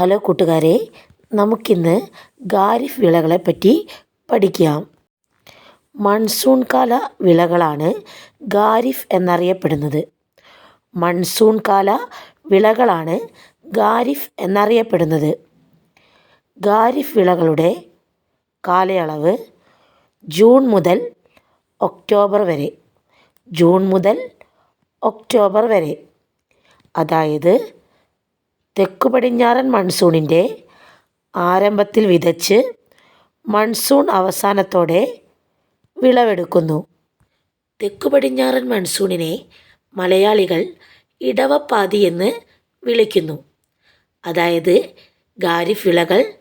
Hello കൂട്ടുകാരെ നമുക്കിന്ന് ഖാരിഫ് വിളകളെ പറ്റി പഠിക്കാം. മൺസൂൺ കാല വിളകളാണ് ഖാരിഫ് എന്നറിയപ്പെടുന്നത്. മൺസൂൺ കാല വിളകളാണ് ഖാരിഫ് എന്നറിയപ്പെടുന്നത്. ഖാരിഫ് വിളകളുടെ കാലയളവ് ജൂൺ മുതൽ ഒക്ടോബർ വരെ. ജൂൺ മുതൽ ഒക്ടോബർ വരെ. അതായത് തെക്കു പടിഞ്ഞാറൻ മൺസൂണിന്റെ ആരംഭത്തിൽ വിതച്ച് മൺസൂൺ അവസാനത്തോടെ വിളവെടുക്കുന്നു. തെക്കു പടിഞ്ഞാറൻ മൺസൂണിനെ മലയാളികൾ ഇടവപ്പാതി എന്ന് വിളിക്കുന്നു. അതായത് ഖാരിഫ് വിളകൾ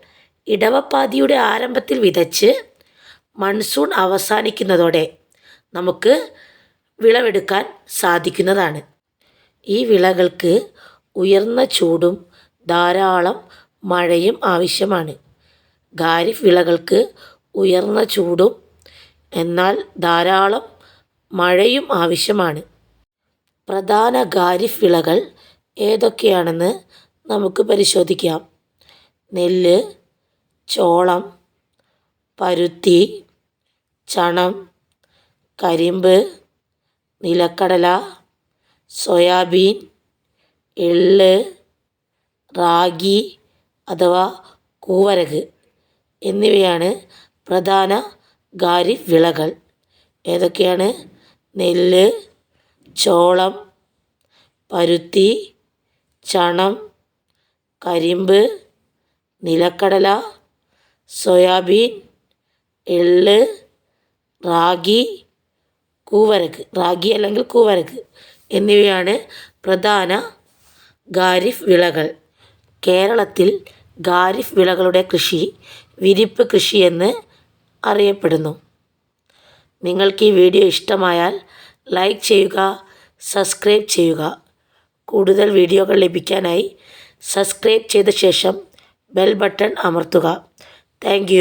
ഇടവപ്പാതിയുടെ ആരംഭത്തിൽ വിതച്ച് മൺസൂൺ അവസാനിക്കുന്നതോടെ നമുക്ക് വിളവെടുക്കാൻ സാധിക്കുന്നതാണ്. ഈ വിളകൾക്ക് ഉയർന്ന ചൂടും ധാരാളം മഴയും ആവശ്യമാണ്. ഖാരിഫ് വിളകൾക്ക് ഉയർന്ന ചൂടും എന്നാൽ ധാരാളം മഴയും ആവശ്യമാണ്. പ്രധാന ഖാരിഫ് വിളകൾ ഏതൊക്കെയാണെന്ന് നമുക്ക് പരിശോധിക്കാം. നെല്ല് ചോളം പരുത്തി ചണം കരിമ്പ് നിലക്കടല സോയാബീൻ എള്ള് റാഗി അഥവാ കൂവരക് എന്നിവയാണ് പ്രധാന ഖാരിഫ് വിളകൾ ഏതൊക്കെയാണ്? നെല്ല് ചോളം പരുത്തി ചണം കരിമ്പ് നിലക്കടല സോയാബീൻ എള്ള് റാഗി കൂവരക്. റാഗി അല്ലെങ്കിൽ കൂവരക് എന്നിവയാണ് പ്രധാന ഖാരിഫ് വിളകൾ കേരളത്തിൽ ഖാരിഫ് വിളകളുടെ കൃഷി വിരിപ്പ് കൃഷിയെന്ന് അറിയപ്പെടുന്നു. നിങ്ങൾക്ക് ഈ വീഡിയോ ഇഷ്ടമായാൽ ലൈക്ക് ചെയ്യുക സബ്സ്ക്രൈബ് ചെയ്യുക. കൂടുതൽ വീഡിയോകൾ ലഭിക്കാനായി സബ്സ്ക്രൈബ് ചെയ്ത ശേഷം ബെൽ ബട്ടൺ അമർത്തുക. താങ്ക്